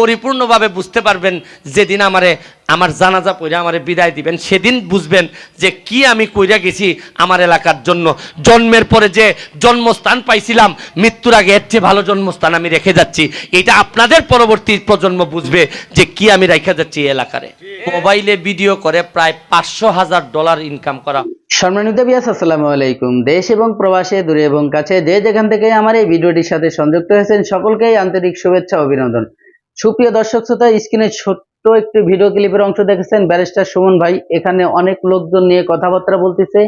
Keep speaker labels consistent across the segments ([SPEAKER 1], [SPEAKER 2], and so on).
[SPEAKER 1] পরিপূর্ণভাবে বুঝতে পারবেন যেদিন আমারে আমার জানাজা পড়ে আমারে বিদায় দিবেন সেদিন বুঝবেন যে কি আমি কইরা গেছি আমার এলাকার জন্য। জন্মের পরে যে জন্মস্থান পাইছিলাম মৃত্যুর আগে এর চেয়ে ভালো জন্মস্থান আমি রেখে যাচ্ছি। এটা আপনাদের পরবর্তী প্রজন্ম বুঝবে যে কি আমি রেখে যাচ্ছি এই এলাকারে। মোবাইলে ভিডিও করে প্রায় পাঁচশো হাজার ডলার ইনকাম করা।
[SPEAKER 2] সম্মানিত বিয়াস আসসালামু আলাইকুম। দেশ এবং প্রবাসে দূরে এবং কাছে যে যেখান থেকে আমার এই ভিডিওটির সাথে সংযুক্ত হয়েছেন সকলকেই আন্তরিক শুভেচ্ছা অভিনন্দন। সুপ্রিয় দর্শক শ্রোতা, স্ক্রিনে ছোট্ট একটি ভিডিও ক্লিপের অংশ দেখেছেন ব্যারিস্টার সুমন ভাই। এখানে অনেক লোকজন নিয়ে কথাবার্তা বলতেছে।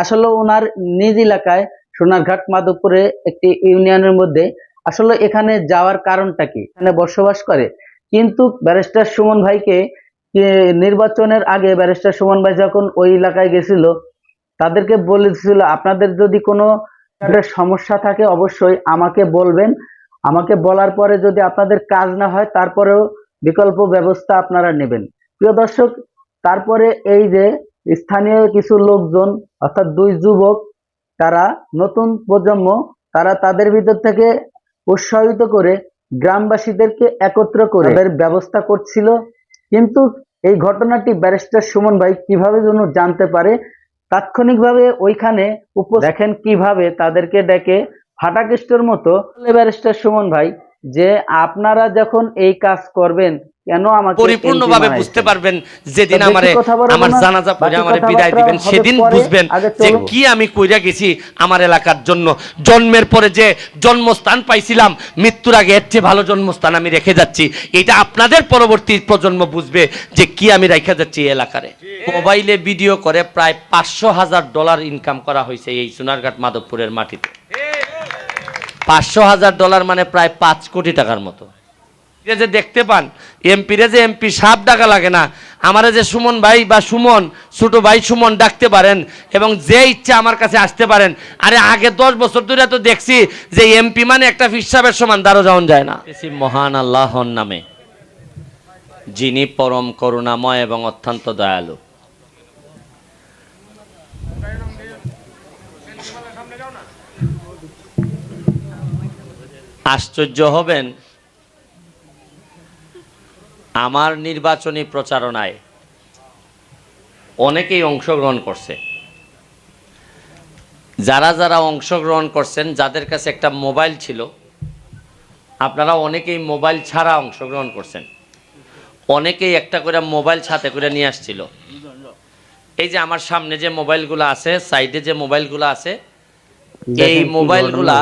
[SPEAKER 2] আসলে ওনার নিজ এলাকায় সোনারঘাট মাধবপুরে একটি ইউনিয়নের মধ্যে আসলে এখানে যাওয়ার কারণটা কি? এখানে বসবাস করে। কিন্তু ব্যারিস্টার সুমন ভাইকে নির্বাচনের আগে ব্যারিস্টার সুমন ভাই যখন ওই এলাকায় গেছিল, তাদেরকে বলেছিল, আপনাদের যদি কোনো সমস্যা থাকে, অবশ্যই আমাকে বলবেন। আমাকে বলার পরে যদি আপনাদের কাজ না হয়, তারপরেও বিকল্প ব্যবস্থা আপনারা নেবেন। প্রিয় দর্শক, তারপরে এই যে স্থানীয় কিছু লোকজন, অর্থাৎ দুই যুবক, তারা নতুন প্রজন্ম, তারা তাদের ভিতর থেকে উৎসাহিত করে গ্রামবাসীদেরকে একত্র করে তাদের ব্যবস্থা করছিল। কিন্তু এই ঘটনাটি ব্যারিস্টার সুমন ভাই কীভাবে যেন জানতে পারে, তাৎক্ষণিকভাবে ওইখানে উপ দেখেন কীভাবে তাদেরকে ডেকে ফাটাকেষ্টর মতো ব্যারিস্টার সুমন ভাই যে আপনারা যখন এই কাজ করবেন কেন আমাকে
[SPEAKER 1] পরিপূর্ণভাবে বুঝতে পারবেন যেদিন আমারে আমার জানাজা পড়ে আমারে বিদায় দিবেন সেদিন বুঝবেন যে কি আমি কইরা গেছি আমার এলাকার জন্য। জন্মের পরে যে জন্মস্থান পাইছিলাম মৃত্যুর আগে এর চেয়ে ভালো জন্মস্থান আমি রেখে যাচ্ছি। এটা আপনাদের পরবর্তী প্রজন্ম বুঝবে যে কি আমি রেখে যাচ্ছি এই এলাকারে। মোবাইলে ভিডিও করে প্রায় পাঁচশো হাজার ডলার ইনকাম করা হয়েছে এই সোনারঘাট মাধবপুরের মাটিতে। পাঁচশো হাজার ডলার মানে প্রায় পাঁচ কোটি টাকার মতো। যে দেখতে পান, এমপিরে যে এমপি, সাপ ডাকা লাগে না। আমারে যে সুমন ভাই বা সুমন, ছোট ভাই সুমন ডাকতে পারেন এবং যে ইচ্ছা আমার কাছে আসতে পারেন। আরে আগে দশ বছর ধরে তো দেখছি যে এমপি মানে একটা ফিসাবের সমান দাঁড়ো যাওয়া যায় না। মহান আল্লাহর নামে, যিনি পরম করুণাময় এবং অত্যন্ত দয়ালু। আশ্চর্য হবেন? আমার নির্বাচনী প্রচারণায় অনেকেই অংশগ্রহণ করছে। যারা যারা অংশগ্রহণ করছেন যাদের কাছে একটা মোবাইল ছিল আপনারা অনেকেই মোবাইল ছাড়া অংশগ্রহণ করছেন। অনেকেই একটা করে মোবাইল সাথে করে নিয়ে আসছিল। এই যে আমার সামনে যে মোবাইলগুলো আছে সাইডে যে মোবাইলগুলো আছে এই মোবাইলগুলা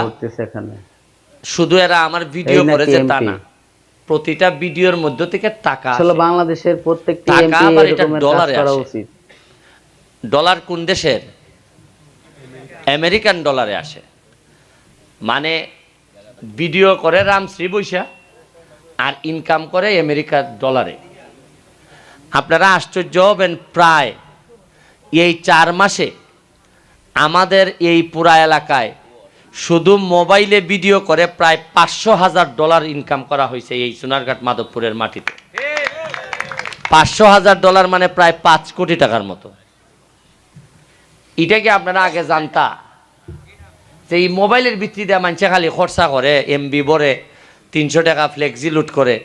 [SPEAKER 1] শুধু এরা আমার ভিডিও করেছে তা না। প্রতিটা ভিডিওর মধ্য থেকে টাকা
[SPEAKER 2] আসলে বাংলাদেশের প্রত্যেকটি
[SPEAKER 1] টাকা
[SPEAKER 2] এমপি
[SPEAKER 1] আবার এটা আসে। ডলার কোন দেশের? আমেরিকান ডলারে আসে। মানে ভিডিও করে রামশ্রী বৈশা আর ইনকাম করে আমেরিকার ডলারে আপনারা আশ্চর্য হবেন প্রায় এই চার মাসে আমাদের এই পুরা এলাকায় শুধু মোবাইলে ভিডিও করে প্রায় পাঁচশো হাজার ডলার ইনকাম করা হয়েছে এই সোনারঘাট মাধবপুরের মাটিতে। পাঁচশো হাজার ডলার মানে প্রায় পাঁচ কোটি টাকার মতো। এটা কি আপনারা আগে জানতা? যে এই মোবাইলের ভিত্তিতে মানুষে খালি খরচা করে এমবি ভরে, তিনশো টাকা ফ্লেক্সি লুট করে।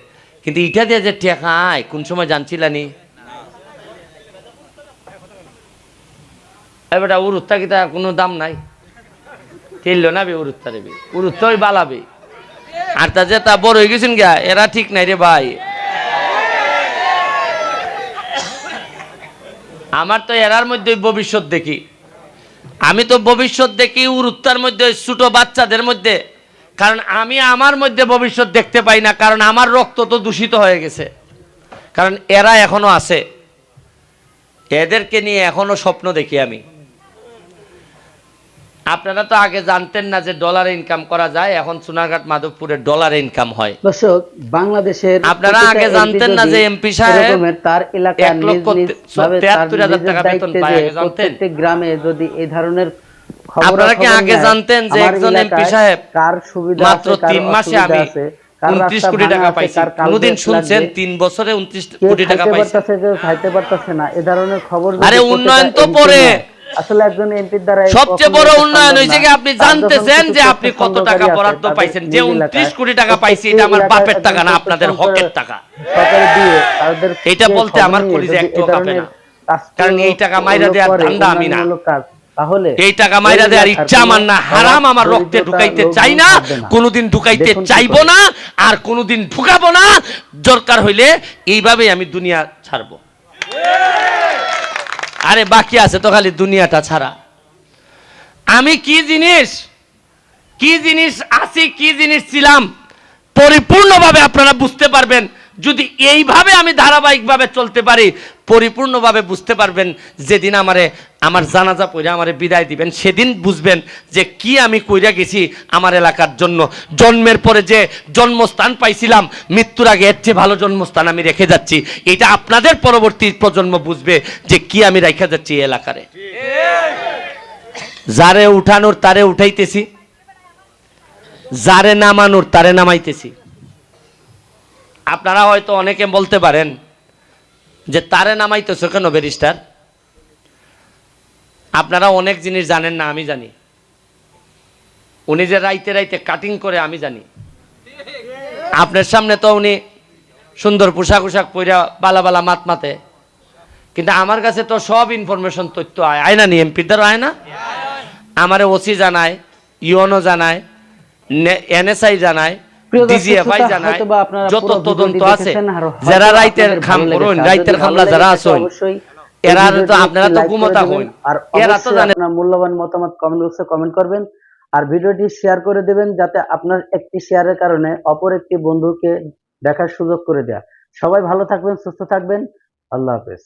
[SPEAKER 1] কিন্তু ইটা দিয়ে যে টেকা আয় কোন সময় জানছিলানি এবারটা উরুত্তা কিতা কোনো দাম নাই। তেললো না বে উরুত্তা রেবে উরুত্তা ওই বালাবে আর তা যে তা বড় হয়ে গেছেন গা এরা ঠিক নাই রে ভাই। আমার তো এরার মধ্যে ভবিষ্যৎ দেখি। আমি তো ভবিষ্যৎ দেখি উরুত্তার মধ্যে ছোট বাচ্চাদের মধ্যে। কারণ আমি আমার মধ্যে ভবিষ্যৎ দেখতে পাই না, কারণ আমার রক্ত তো দূষিত হয়ে গেছে। কারণ এরা এখনও আছে। এদেরকে নিয়ে এখনও স্বপ্ন দেখি আমি। আপনারা তো আগে জানতেন না যে ডলারে ইনকাম করা যায় এখন সোনারঘাট মাধবপুরে ডলারে ইনকাম হয়।
[SPEAKER 2] দর্শক বাংলাদেশের
[SPEAKER 1] আপনারা আগে জানতেন না যে MP সাহেব
[SPEAKER 2] তার এলাকার
[SPEAKER 1] তেহাত্তর হাজার টাকা বেতন পায়, আগে জানতেন?
[SPEAKER 2] প্রত্যেকটি গ্রামে যদি এই ধরনের
[SPEAKER 1] আপনারা কি আগে জানতেন যে একজন MP সাহেব
[SPEAKER 2] কার সুবিধা
[SPEAKER 1] মাত্র তিন মাসে আমি উনত্রিশ কোটি টাকা পাইছি। কোনোদিন শুনছেন তিন বছরে উনত্রিশ কোটি টাকা পাইছি।
[SPEAKER 2] খাইতে পারতাছে না এ ধরনের খবর
[SPEAKER 1] আরে উন্নয়ন তো পরে
[SPEAKER 2] আসলে একজন এমপির দ্বারা
[SPEAKER 1] সবচেয়ে বড় উন্নয়ন হয়েছে কি আপনি জানতেছেন যে আপনি কত টাকা বরাদ্দ পাইছেন যে
[SPEAKER 2] নিজ
[SPEAKER 1] উনত্রিশ
[SPEAKER 2] এলাকায়,
[SPEAKER 1] কোটি টাকা পাইছি এটা আমার বাপের টাকা না আপনাদের হকের টাকা।
[SPEAKER 2] সরকারে দিয়ে তাদের
[SPEAKER 1] এইটা
[SPEAKER 2] যে
[SPEAKER 1] বলতে আমার কলিজা একটু কাঁপে না। কারণ এই টাকা মাইরা দেওয়ার ধান্দা আমি না।
[SPEAKER 2] তাহলে
[SPEAKER 1] এই টাকা মাইরা দেওয়ার ইচ্ছা আমার না। হারাম আমার রক্তে ঢুকাইতে চাই না কোনোদিন ঢুকাইতে চাইব না আর কোনোদিন ঢুকাবো না। দরকার হইলে এইভাবেই আমি দুনিয়া ছাড়বো। আরে বাকি আছে তো খালি দুনিয়াটা ছাড়া। আমি কি জিনিস কি জিনিস আছি, কি জিনিস ছিলাম, পরিপূর্ণভাবে আপনারা বুঝতে পারবেন। যদি এইভাবে আমি ধারাবাহিকভাবে চলতে পারি, পরিপূর্ণভাবে বুঝতে পারবেন, যেদিন আমারে, আমার জানাজা পড়ে আমারে বিদায় দিবেন, সেদিন বুঝবেন যে কি আমি কইরা গেছি আমার এলাকার জন্য। জন্মের পরে যে জন্মস্থান পাইছিলাম, মৃত্যুর আগে এর চেয়ে ভালো জন্মস্থান আমি রেখে যাচ্ছি। এটা আপনাদের পরবর্তী প্রজন্ম বুঝবে যে কি আমি রেখে যাচ্ছি এই এলাকারে। যারে উঠানোর তারে উঠাইতেছি, যারে নামানোর তারে নামাইতেছি। আপনারা হয়তো অনেকে বলতে পারেন যে তারে নামাইতেছো কেন ব্যারিস্টার? আপনারা অনেক জিনিস জানেন না, আমি জানি। উনি যে রাইতে রাইতে কাটিং করে, আমি জানি। আপনার সামনে তো উনি সুন্দর পোশাক উশাক পইরা বালা বালা মাত মাতে। কিন্তু আমার কাছে তো সব ইনফরমেশন তথ্য আয় আয় না নি এমপির দ্বারা আয় না? আমারে ওসি জানায়, ইউএনও জানায় এনএসআই জানায়
[SPEAKER 2] প্রিয় দর্শক
[SPEAKER 1] ডিজিএফআই
[SPEAKER 2] শ্রোতা,
[SPEAKER 1] জানায়
[SPEAKER 2] হয়তোবা আপনারা
[SPEAKER 1] যত তদন্ত আছে
[SPEAKER 2] আর হয়তো
[SPEAKER 1] যারা রাইতের খাম করুন রাইতের খামলা যারা
[SPEAKER 2] লেগে
[SPEAKER 1] আছেন
[SPEAKER 2] থাকে অবশ্যই এই
[SPEAKER 1] এরা তো আপনারা তো
[SPEAKER 2] like করে
[SPEAKER 1] ঘুমোতা
[SPEAKER 2] দিবেন।
[SPEAKER 1] হন। এরা তো
[SPEAKER 2] অবশ্যই মূল্যবান মতামত কমেন্ট বক্সে কমেন্ট করবেন আর ভিডিওটি শেয়ার করে দেবেন যাতে আপনার একটি শেয়ারের কারণে অপর একটি বন্ধুকে দেখার সুযোগ করে দেয়া সবাই ভালো থাকবেন সুস্থ থাকবেন আল্লাহ হাফেজ